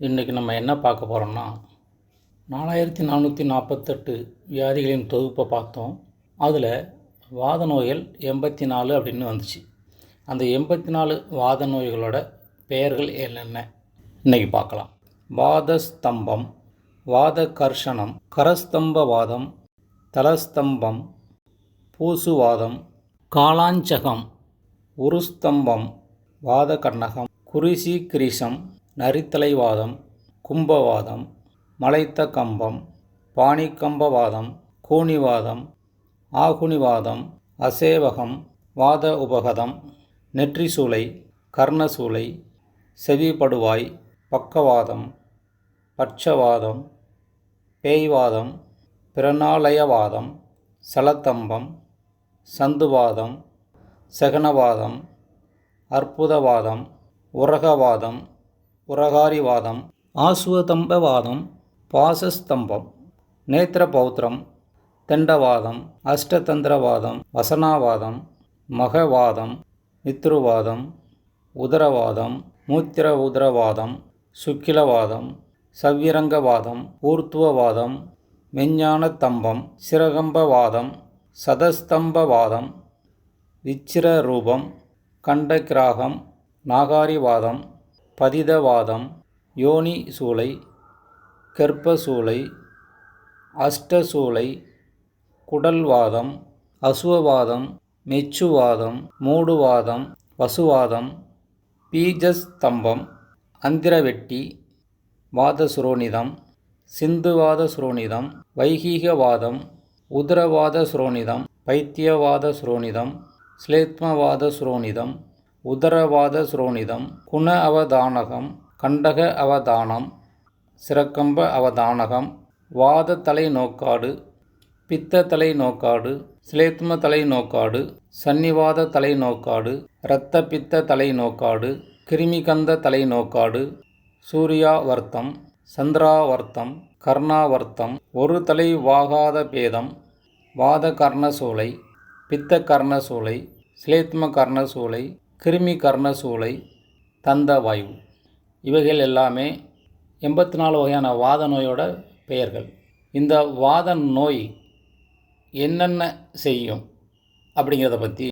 இன்றைக்கி நம்ம என்ன பார்க்க போகிறோம்னா நாலாயிரத்தி நானூற்றி நாற்பத்தெட்டு வியாதிகளின் தொகுப்பை பார்த்தோம். அதில் வாத நோய்கள் எண்பத்தி நாலு அப்படின்னு வந்துச்சு. அந்த எண்பத்தி நாலு வாத நோய்களோட பெயர்கள் என்னென்ன? இன்றைக்கி பார்க்கலாம். வாதஸ்தம்பம் வாத கர்ஷணம் கரஸ்தம்பவாதம் தலஸ்தம்பம் பூசுவாதம் காலாஞ்சகம் உருஸ்தம்பம் வாத கண்ணகம் குறிசி கிரீசம் நரித்தலைவாதம் கும்பவாதம் மலைத்த கம்பம் பாணிக்கம்பவாதம் கூனிவாதம் ஆகுனிவாதம் அசேவகம் வாத உபகதம் நெற்றிசூளை கர்ணசூளை செவிப்படுவாய் பக்கவாதம் பட்சவாதம் பேய்வாதம் பிரணாலயவாதம் சலத்தம்பம் சந்துவாதம் செகனவாதம் அற்புதவாதம் உரகவாதம் உரகாரிவாதம் ஆசுவதம்பவாதம் பாசஸ்தம்பம் நேத்திரபௌத்திரம் தெண்டவாதம் அஷ்டதந்திரவாதம் வசனாவாதம் மகவாதம் மித்ருவாதம் உதரவாதம் மூத்திர உதரவாதம் சுக்கிலவாதம் சவ்விரங்கவாதம் ஊர்த்துவவாதம் மெஞ்ஞானத்தம்பம் சிரகம்பவாதம் சதஸ்தம்பவாதம் விச்சிரரூபம் கண்டகிராகம் நாகாரிவாதம் பதிதவாதம் யோனி சூளை கர்ப்பசூளை அஷ்டசூளை குடல்வாதம் அசுவவாதம் மெச்சுவாதம் மூடுவாதம் வசுவாதம் பீஜஸ்தம்பம் அந்திரவெட்டி வாதசுரோனிதம் சிந்துவாத சுரோனிதம் வைகீகவாதம் உதரவாத சுரோனிதம் பைத்தியவாத சுரோனிதம் ஸ்லேத்மவாத சுரோனிதம் உதரவாத சுரோனிதம் குண அவதானகம் கண்டக அவதானம் சிறக்கம்ப அவதானகம் வாத தலை நோக்காடு பித்த தலை நோக்காடு சிலேத்ம தலை நோக்காடு சன்னிவாத தலை நோக்காடு இரத்த பித்த தலை நோக்காடு கிருமிகந்த தலை நோக்காடு சூர்யாவர்த்தம் சந்திராவர்த்தம் கர்ணாவர்த்தம் ஒரு தலை வாகாத பேதம் வாத கர்ணசூளை பித்த கர்ணசூளை சிலேத்ம கர்ணசூளை கிருமி கர்ணசூளை தந்த வாயு. இவைகள் எல்லாமே எண்பத்தி நாலு வகையான வாத நோயோட பெயர்கள். இந்த வாத நோய் என்னென்ன செய்யும் அப்படிங்கிறத பற்றி